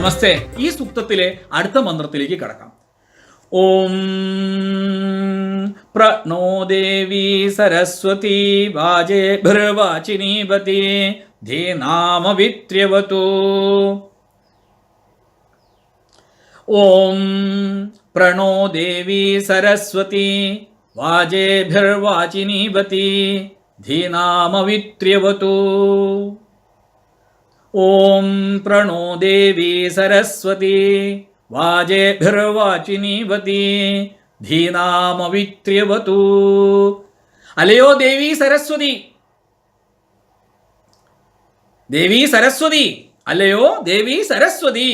നമസ്തേ. ഈ സൂക്തത്തിലെ അടുത്ത മന്ത്രത്തിലേക്ക് കടക്കാം. ഓം പ്രണോ ദേവി സരസ്വതി വാജേ ഭർവാചിനീപതി ധീനാമവിത്ര്യവതു ഓം പ്രണോ ദേവി സരസ്വതി വാജേഭിർവാചിനീപതി ധീനാമവിത്ര്യവതു ഓം പ്രണോ ദേവി സരസ്വതി വാജേഭിർവാചിനീവതി ധീനാമവിത്ര്യവതു. അലയോ ദേവി സരസ്വതി? ദേവി സരസ്വതി അല്ലയോ ദേവി സരസ്വതി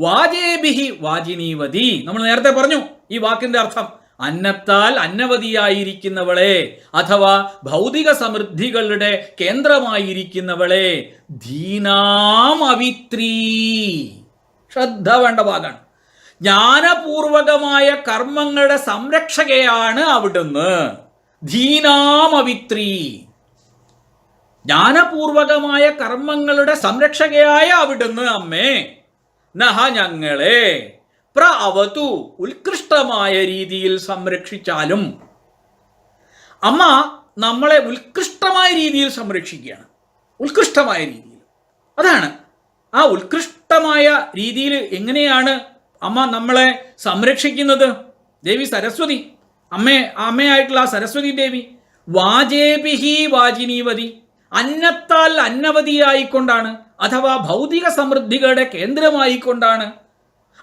വാജേബിഹി വാജിനീവതി നമ്മൾ നേരത്തെ പറഞ്ഞു ഈ വാക്കിന്റെ അർത്ഥം. അന്നത്താൽ അന്നവതിയായിരിക്കുന്നവളെ അഥവാ ഭൗതിക സമൃദ്ധികളുടെ കേന്ദ്രമായിരിക്കുന്നവളെ ധീനാമവിത്രീ ശ്രദ്ധ വേണ്ട ഭാഗമാണ് ജ്ഞാനപൂർവകമായ കർമ്മങ്ങളുടെ സംരക്ഷകയാണ് അവിടുന്ന്. ധീനാമവിത്രീ ജ്ഞാനപൂർവകമായ കർമ്മങ്ങളുടെ സംരക്ഷകയായ അവിടുന്ന് അമ്മേ. നഹ ഞങ്ങളെ. പ്ര അവതു ഉത്കൃഷ്ടമായ രീതിയിൽ സംരക്ഷിച്ചാലും അമ്മ നമ്മളെ ഉത്കൃഷ്ടമായ രീതിയിൽ സംരക്ഷിക്കുകയാണ്. ഉത്കൃഷ്ടമായ രീതിയിൽ. അതാണ്. ആ ഉത്കൃഷ്ടമായ രീതിയിൽ എങ്ങനെയാണ് അമ്മ നമ്മളെ സംരക്ഷിക്കുന്നത്? ദേവി സരസ്വതി. അമ്മേ അമ്മയായിട്ടുള്ള ആ സരസ്വതി ദേവി. വാജേപിഹി വാജിനീവതി അന്നത്താൽ അന്നവതിയായിക്കൊണ്ടാണ്. അഥവാ ഭൗതിക സമൃദ്ധികളുടെ കേന്ദ്രമായിക്കൊണ്ടാണ്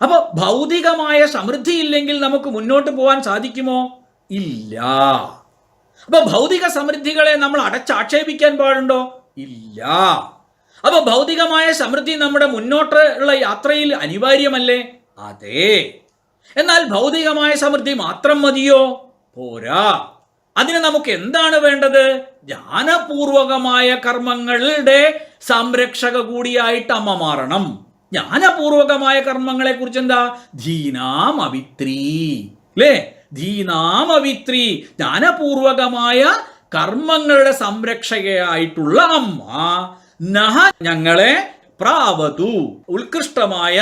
അപ്പൊ ഭൗതികമായ സമൃദ്ധി ഇല്ലെങ്കിൽ നമുക്ക് മുന്നോട്ട് പോകാൻ സാധിക്കുമോ? ഇല്ല. അപ്പൊ ഭൗതിക സമൃദ്ധികളെ നമ്മൾ അടച്ചാക്ഷേപിക്കാൻ പാടുണ്ടോ? ഇല്ല. അപ്പൊ ഭൗതികമായ സമൃദ്ധി നമ്മുടെ മുന്നോട്ടുള്ള യാത്രയിൽ അനിവാര്യമല്ലേ? അതെ. എന്നാൽ ഭൗതികമായ സമൃദ്ധി മാത്രം മതിയോ? പോരാ. അതിന് നമുക്ക് എന്താണ് വേണ്ടത്? ജ്ഞാനപൂർവകമായ കർമ്മങ്ങളുടെ സംരക്ഷക കൂടിയായിട്ട് അമ്മ മാറണം. ജ്ഞാനപൂർവകമായ കർമ്മങ്ങളെ കുറിച്ച് എന്താ ധീനാമവിത്രീ അല്ലേ ധീനാം ധീനാമവിത്രി ജ്ഞാനപൂർവകമായ കർമ്മങ്ങളുടെ സംരക്ഷകയായിട്ടുള്ള അമ്മ. നഹ ഞങ്ങളെ പ്രാവതു. ഉത്കൃഷ്ടമായ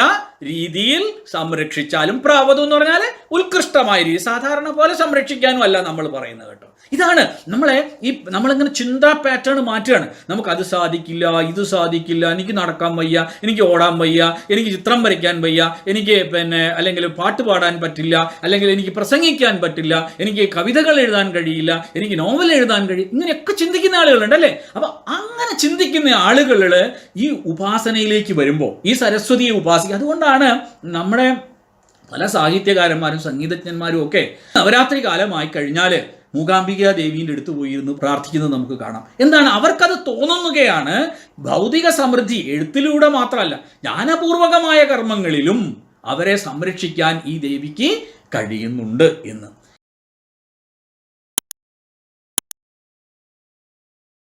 രീതിയിൽ സംരക്ഷിച്ചാലും പ്രാവതു എന്ന് പറഞ്ഞാൽ ഉത്കൃഷ്ടമായ രീതി. സാധാരണ പോലെ സംരക്ഷിക്കാനും അല്ല നമ്മൾ പറയുന്നത് കേട്ടോ. ഇതാണ് നമ്മളെ ഈ നമ്മളിങ്ങനെ ചിന്താ പാറ്റേൺ മാറ്റുകയാണ്. നമുക്ക് അത് സാധിക്കില്ല ഇത് സാധിക്കില്ല എനിക്ക് നടക്കാൻ വയ്യ എനിക്ക് ഓടാൻ വയ്യ എനിക്ക് ചിത്രം വരയ്ക്കാൻ വയ്യ എനിക്ക് പിന്നെ അല്ലെങ്കിൽ പാട്ട് പാടാൻ പറ്റില്ല അല്ലെങ്കിൽ എനിക്ക് പ്രസംഗിക്കാൻ പറ്റില്ല എനിക്ക് കവിതകൾ എഴുതാൻ കഴിയില്ല എനിക്ക് നോവൽ എഴുതാൻ കഴിയും ഇങ്ങനെയൊക്കെ ചിന്തിക്കുന്ന ആളുകളുണ്ട് അല്ലേ? അപ്പൊ അങ്ങനെ ചിന്തിക്കുന്ന ആളുകൾ ഈ ഉപാസനയിലേക്ക് വരുമ്പോൾ ഈ സരസ്വതിയെ ഉപാസിക്കുക അതുകൊണ്ടാണ് നമ്മുടെ പല സാഹിത്യകാരന്മാരും സംഗീതജ്ഞന്മാരും ഒക്കെ നവരാത്രി കാലമായി കഴിഞ്ഞാൽ മൂകാംബിക ദേവീന്റെ അടുത്ത് പോയിരുന്നു പ്രാർത്ഥിക്കുന്നത് നമുക്ക് കാണാം. എന്താണ് അവർക്കത് തോന്നുകയാണ്? ഭൗതിക സമൃദ്ധി എഴുത്തിലൂടെ മാത്രമല്ല ജ്ഞാനപൂർവകമായ കർമ്മങ്ങളിലും അവരെ സംരക്ഷിക്കാൻ ഈ ദേവിക്ക് കഴിയുന്നുണ്ട് എന്ന്.